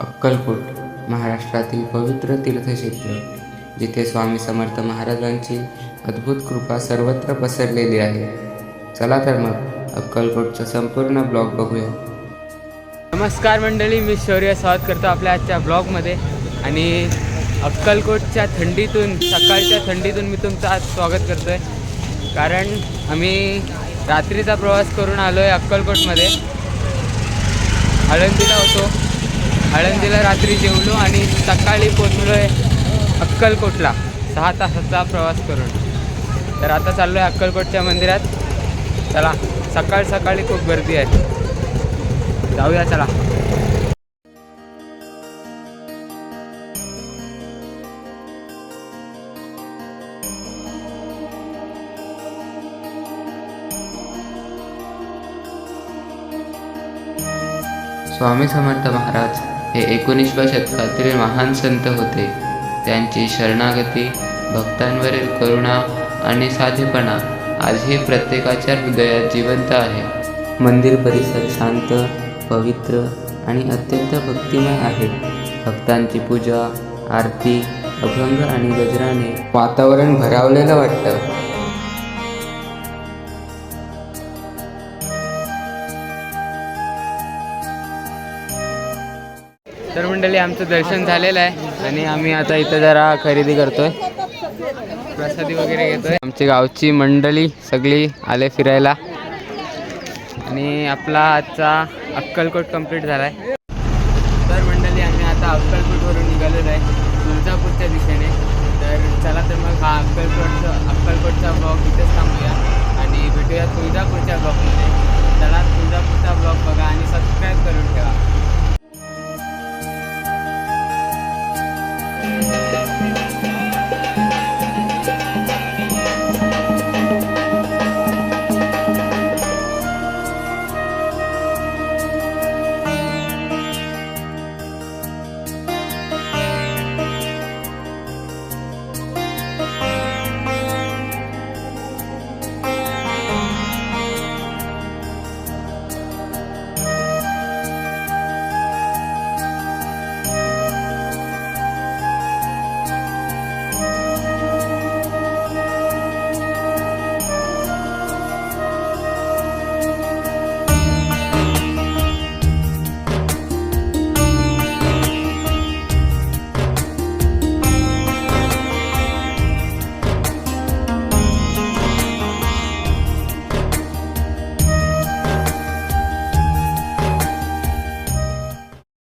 अक्कलकोट महाराष्ट्रातील पवित्र तीर्थक्षेत्र जिथे स्वामी समर्थ महाराजांची अद्भुत कृपा सर्वत्र पसरलेली आहे. चला तर मग अक्कलकोटचा संपूर्ण ब्लॉग बघूया. नमस्कार मंडळी मी शौर्य स्वागत करतो आपल्या आजच्या ब्लॉगमध्ये. आणि अक्कलकोटच्या थंडीतून सकाळच्या थंडीतून मी तुमचं आज स्वागत करतो आहे कारण आम्ही रात्रीचा प्रवास करून आलो आहे अक्कलकोटमध्ये. आळंदीला होतो. आळंदीला रात्री जेवलो आणि सकाळी पोचलो आहे अक्कलकोटला. सहा तासाचा प्रवास करून. तर आता चाललो आहे अक्कलकोटच्या मंदिरात. चला सकाळ सकाळी खूप गर्दी आहे. जाऊया चला. स्वामी समर्थ महाराज हे एकोणीसव्या शतकातील महान संत होते. त्यांची शरणागती भक्तांवरील करुणा आणि साधेपणा आजही प्रत्येकाच्या हृदयात जिवंत आहे. मंदिर परिसर शांत पवित्र आणि अत्यंत भक्तिमय आहे. भक्तांची पूजा आरती अभंग आणि गजराने वातावरण भरावलेलं वाटतं. तर मंडळी आमचं दर्शन झालेलं आहे. आणि आम्ही आता इथं जरा खरेदी करतोय. प्रसादी वगैरे घेतोय. आमची गावची मंडळी सगळी आले फिरायला. आणि आपला आजचा अक्कलकोट कंप्लीट झाला आहे तर मंडळी आम्ही आता अक्कलकोटवरून निघालेलो आहे तुळजापूरच्या दिशेने. तर चला तर मग हा अक्कलकोटचा अक्कलकोटचा ब्लॉग इथेच थांबूया. आणि भेटूया तुळजापूरच्या ब्लॉगमध्ये चला तुळजापूरचा ब्लॉग बघा आणि सबस्क्राईब